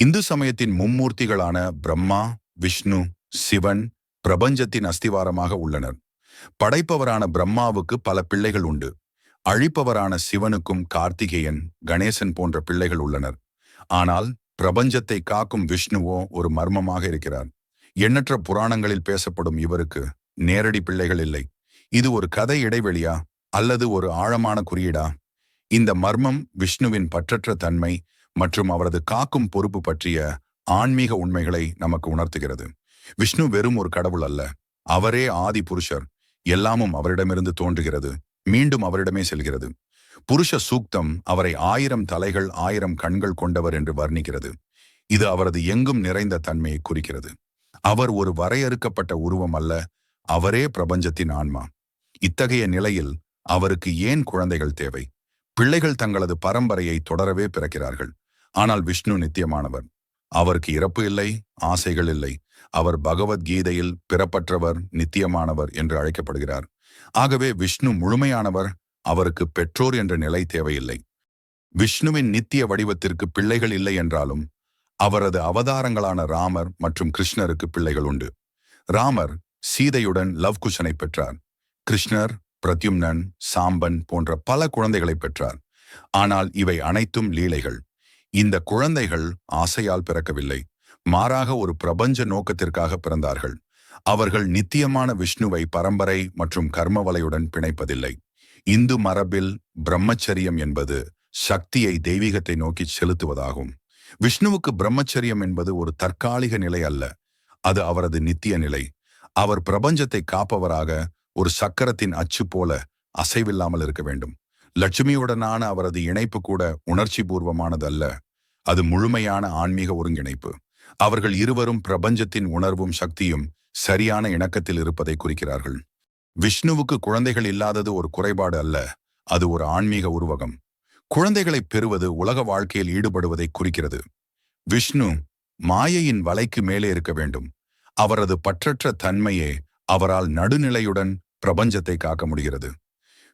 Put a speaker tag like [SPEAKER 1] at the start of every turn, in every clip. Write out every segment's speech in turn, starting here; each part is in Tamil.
[SPEAKER 1] இந்து சமயத்தின் மும்மூர்த்திகளான பிரம்மா விஷ்ணு சிவன் பிரபஞ்சத்தின் அஸ்திவாரமாக உள்ளனர். படைப்பவரான பிரம்மாவுக்கு பல பிள்ளைகள் உண்டு. அழிப்பவரான சிவனுக்கும் கார்த்திகேயன் கணேசன் போன்ற பிள்ளைகள் உள்ளனர். ஆனால் பிரபஞ்சத்தை காக்கும் விஷ்ணுவோ ஒரு மர்மமாக இருக்கிறார். எண்ணற்ற புராணங்களில் பேசப்படும் இவருக்கு நேரடி பிள்ளைகள் இல்லை. இது ஒரு கதை இடைவெளியா அல்லது ஒரு ஆழமான குறியீடா? இந்த மர்மம் விஷ்ணுவின் பற்றற்ற தன்மை மற்றும் அவரது காக்கும் பொறுப்பு பற்றிய ஆன்மீக உண்மைகளை நமக்கு உணர்த்துகிறது. விஷ்ணு வெறும் ஒரு கடவுள் அல்ல. அவரே ஆதி புருஷர். எல்லாமும் அவரிடமிருந்து தோன்றுகிறது. மீண்டும் அவரிடமே செல்கிறது. புருஷ சூக்தம் அவரை ஆயிரம் தலைகள் ஆயிரம் கண்கள் கொண்டவர் என்று வர்ணிக்கிறது. இது அவரது எங்கும் நிறைந்த தன்மையை குறிக்கிறது. அவர் ஒரு வரையறுக்கப்பட்ட உருவம் அல்ல. அவரே பிரபஞ்சத்தின் ஆன்மா. இத்தகைய நிலையில் அவருக்கு ஏன் குழந்தைகள் தேவை? பிள்ளைகள் தங்களது பரம்பரையை தொடரவே பிறக்கிறார்கள். ஆனால் விஷ்ணு நித்தியமானவர். அவருக்கு இறப்பு இல்லை ஆசைகள் இல்லை. அவர் பகவத்கீதையில் பிறப்பற்றவர் நித்தியமானவர் என்று அழைக்கப்படுகிறார். ஆகவே விஷ்ணு முழுமையானவர் அவருக்கு பெற்றோர் என்ற நிலை தேவையில்லை. விஷ்ணுவின் நித்திய வடிவத்திற்கு பிள்ளைகள் இல்லை என்றாலும் அவரது அவதாரங்களான ராமர் மற்றும் கிருஷ்ணருக்கு பிள்ளைகள் உண்டு. ராமர் சீதையுடன் லவ் குஷனை பெற்றார். கிருஷ்ணர் பிரத்யும்னன் சாம்பன் போன்ற பல குழந்தைகளை பெற்றார். ஆனால் இவை அனைத்தும் லீலைகள். இந்த குழந்தைகள் ஆசையால் பிறக்கவில்லை. மாறாக ஒரு பிரபஞ்ச நோக்கத்திற்காக பிறந்தார்கள். அவர்கள் நித்தியமான விஷ்ணுவை பரம்பரை மற்றும் கர்மவலையுடன் பிணைப்பதில்லை. இந்து மரபில் பிரம்மச்சரியம் என்பது சக்தியை தெய்வீகத்தை நோக்கி செலுத்துவதாகும். விஷ்ணுவுக்கு பிரம்மச்சரியம் என்பது ஒரு தற்காலிக நிலை அல்ல. அது அவரது நித்திய நிலை. அவர் பிரபஞ்சத்தை காப்பவராக ஒரு சக்கரத்தின் அச்சு போல அசைவில்லாமல் இருக்க வேண்டும். லட்சுமியுடனான அவரது இணைப்பு கூட உணர்ச்சி பூர்வமானது அல்ல அது முழுமையான ஆன்மீக ஒருங்கிணைப்பு. அவர்கள் இருவரும் பிரபஞ்சத்தின் உணர்வும் சக்தியும் சரியான இணக்கத்தில் இருப்பதை குறிக்கிறார்கள். விஷ்ணுவுக்கு குழந்தைகள் இல்லாதது ஒரு குறைபாடு அல்ல அது ஒரு ஆன்மீக உருவகம். குழந்தைகளை பெறுவது உலக வாழ்க்கையில் ஈடுபடுவதை குறிக்கிறது. விஷ்ணு மாயையின் வலைக்கு மேலே இருக்க வேண்டும். அவரது பற்றற்ற தன்மையே அவரால் நடுநிலையுடன் பிரபஞ்சத்தை காக்க முடிகிறது.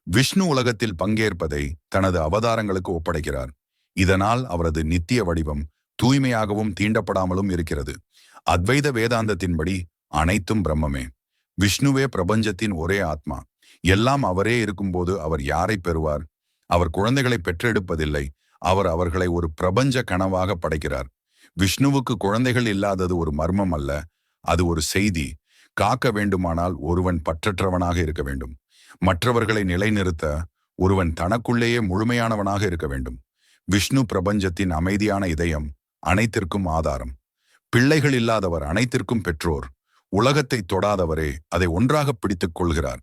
[SPEAKER 1] விஷ்ணு உலகத்தில் பங்கேற்பதை தனது அவதாரங்களுக்கு ஒப்படைக்கிறார். இதனால் அவரது நித்திய வடிவம் தூய்மையாகவும் தீண்டப்படாமலும் இருக்கிறது. அத்வைத வேதாந்தத்தின்படி அனைத்தும் பிரம்மமே. விஷ்ணுவே பிரபஞ்சத்தின் ஒரே ஆத்மா. எல்லாம் அவரே இருக்கும்போது அவர் யாரை பெறுவார்? அவர் குழந்தைகளை பெற்றெடுப்பதில்லை. அவர் அவர்களை ஒரு பிரபஞ்ச கனவாக படைக்கிறார். விஷ்ணுவுக்கு குழந்தைகள் இல்லாதது ஒரு மர்மம் அல்ல. அது ஒரு செய்தி. காக்க வேண்டுமானால் ஒருவன் பற்றற்றவனாக இருக்க வேண்டும். மற்றவர்களை நிலைநிறுத்த ஒருவன் தனக்குள்ளேயே முழுமையானவனாக இருக்க வேண்டும். விஷ்ணு பிரபஞ்சத்தின் அமைதியான இதயம் அனைத்திற்கும் ஆதாரம். பிள்ளைகள் இல்லாதவர் அனைத்திற்கும் பெற்றோர். உலகத்தை தொடாதவரே அதை ஒன்றாக பிடித்துக் கொள்கிறார்.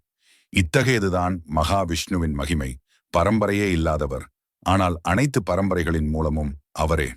[SPEAKER 1] இத்தகையதுதான் மகாவிஷ்ணுவின் மகிமை. பரம்பரையே இல்லாதவர். ஆனால் அனைத்து பரம்பரைகளின் மூலமும் அவரே.